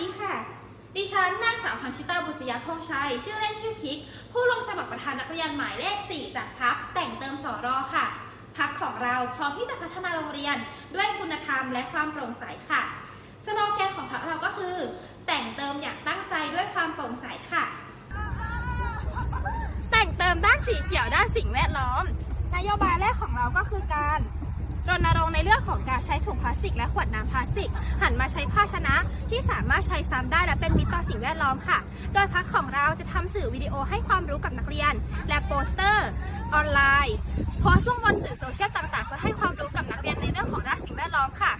ดีค่ะ ดิฉันนางสาวพันชิตาบุษยาพงษ์ชัย ชื่อเล่นชื่อพิก ผู้ลงสมัครประธานนักเรียนหมายเลข 4 จากพักแต่งเติมสอรอค่ะ พักของเราพร้อมที่จะพัฒนาโรงเรียนด้วยคุณธรรมและความโปร่งใสค่ะ สโลแกนของพักเราก็คือ แต่งเติมอย่างตั้งใจด้วยความโปร่งใสค่ะ แต่งเติมด้านสีเขียวด้านสิ่งแวดล้อม นโยบายแรกของเราก็คือการ รณรงค์ในเรื่องของการใช้ถุงพลาสติกและขวดน้ำพลาสติก หันมาใช้ภาชนะที่สามารถใช้ซ้ำได้และเป็นมิตรต่อสิ่งแวดล้อมค่ะ โดยพักของเราจะทำสื่อวิดีโอให้ความรู้กับนักเรียน และโปสเตอร์ออนไลน์โพสต์ลงบนสื่อโซเชียลต่างๆ เพื่อให้ความรู้กับนักเรียนในเรื่องของด้านสิ่งแวดล้อมค่ะ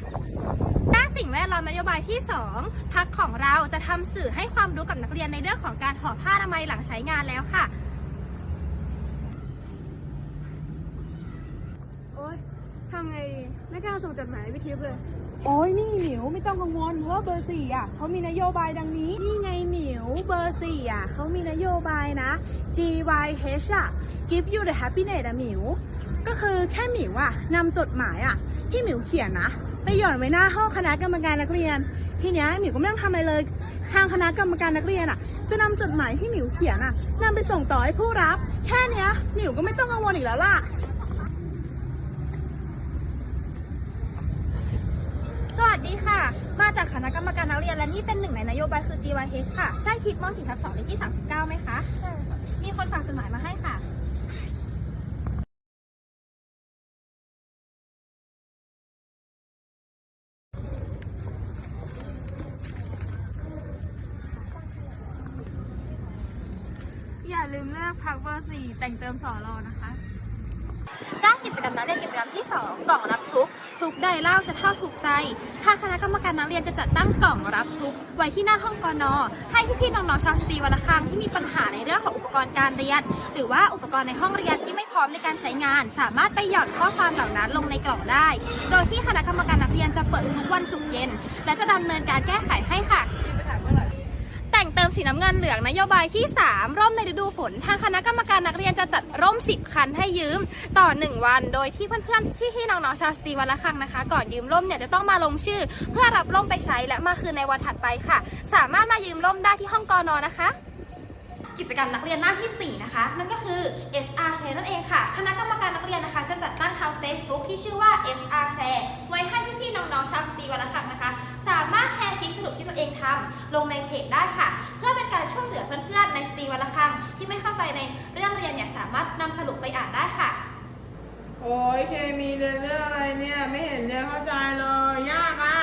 ด้านสิ่งแวดล้อมนโยบายที่ 2พักของเราจะทำสื่อให้ความรู้กับนักเรียนในเรื่องของการห่อผ้าอนามัยหลังใช้งานแล้วค่ะ โอ๊ย ทำไงดีไม่กล้าส่งจดหมายไปทิปเลย โอ้ยนี่หมิวไม่ต้องกังวลเพราะว่าเบอร์สี่อะเขามีนโยบายดังนี้ นี่ไงหมิวเบอร์สี่อะเขามีนโยบายนะ GYH อะ Give you the happiness อะหมิว ก็คือแค่หมิวอะนำจดหมายอะที่หมิวเขียนนะไปหย่อนไว้หน้าห้องคณะกรรมการนักเรียน ทีเนี้ยหมิวก็ไม่ต้องทำอะไรเลย ทางคณะกรรมการนักเรียนอะ จะนำจดหมายที่หมิวเขียนอะนำไปส่งต่อให้ผู้รับ แค่เนี้ยหมิวก็ไม่ต้องกังวลอีกแล้วล่ะ สวัส ดีค่ะ มาจากคณะกรรมการนักเรียนและนี่เป็นหนึ่งในนโยบายคือ GYH ค่ะ ใช่ทิศม .4 ทับ2เลขที่ 39ไหมคะ ใช่ค่ะ มีคนฝากจดหมายมาให้ค่ะอย่าลืมเลือกพักเบอร์4แต่งเติมสอรอนะคะ ด้านกิจกรรมนักเรียนกิจกรรมที่ 2 กล่องรับทุกทุกใดเล่าจะเท่าถูกใจทางคณะกรรมการนักเรียนจะจัดตั้งกล่องรับทุกไว้ที่หน้าห้องกนให้พี่ๆน้องๆชาวสตรีวัลคังที่มีปัญหาในเรื่องของอุปกรณ์การเรียน หรือว่าอุปกรณ์ในห้องเรียนที่ไม่พร้อมในการใช้งาน สามารถไปหย่อนข้อความเหล่านั้นลงในกล่องได้ โดยที่คณะกรรมการนักเรียนจะเปิดทุกวันศุกร์เย็น และจะดำเนินการแก้ไขให้ค่ะ สีน้ำเงินเหลืองนโยบายที่ 3 ร่มในฤดูฝน ทางคณะกรรมการนักเรียนจะจัดร่ม 10 คันให้ยืมต่อ 1 วัน โดยที่เพื่อนๆที่ที่น้องๆชาวสตรีวันละครั้งนะคะ ก่อนยืมร่มเนี่ยจะต้องมาลงชื่อ เพื่อรับร่มไปใช้และมาคืนในวันถัดไปค่ะ สามารถมายืมร่มได้ที่ห้องกอนอนะคะกิจกรรมนักเรียนหน้าที่ 4 นะคะ นั่นก็คือ SR Share นั่นเองค่ะ คณะกรรมการนักเรียนนะคะ จะจัดตั้งทาง Facebook ที่ชื่อว่า SR Share ไว้ให้พี่ๆน้องๆชาวสตรีวันละครั้งนะคะ แชร์ชีทสรุปที่ตัวเองทำลงในเพจได้ค่ะ เพื่อเป็นการช่วยเหลือเพื่อนๆในสตรีวันละครั้งที่ไม่เข้าใจในเรื่องเรียนเนี่ยสามารถนำสรุปไปอ่านได้ค่ะ โอ้ยเคมีเรียนเรื่องอะไรเนี่ยไม่เห็นเรียนเข้าใจเลยยากอะ่ะ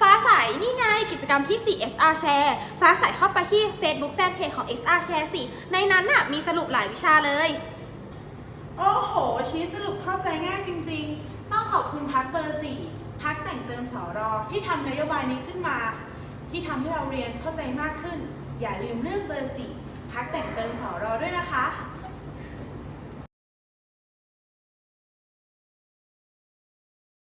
ฟ้าใสนี่ไงกิจกรรมที่ 4 SR Share ฟ้าใสเข้าไปที่ Facebook Fanpage ของ SR Share สิ ในนั้นน่ะมีสรุปหลายวิชาเลย โอ้โห ชี้สรุปเข้าใจง่ายจริง ๆ ต้องขอบคุณพักเบอร์สี่ พักแต่งเติมสอรอที่ทำนโยบายนี้ขึ้นมา ที่ทำให้เราเรียนเข้าใจมากขึ้น อย่าลืมเรื่องเบอร์สี่พักแต่งเติมสอรอด้วยนะคะ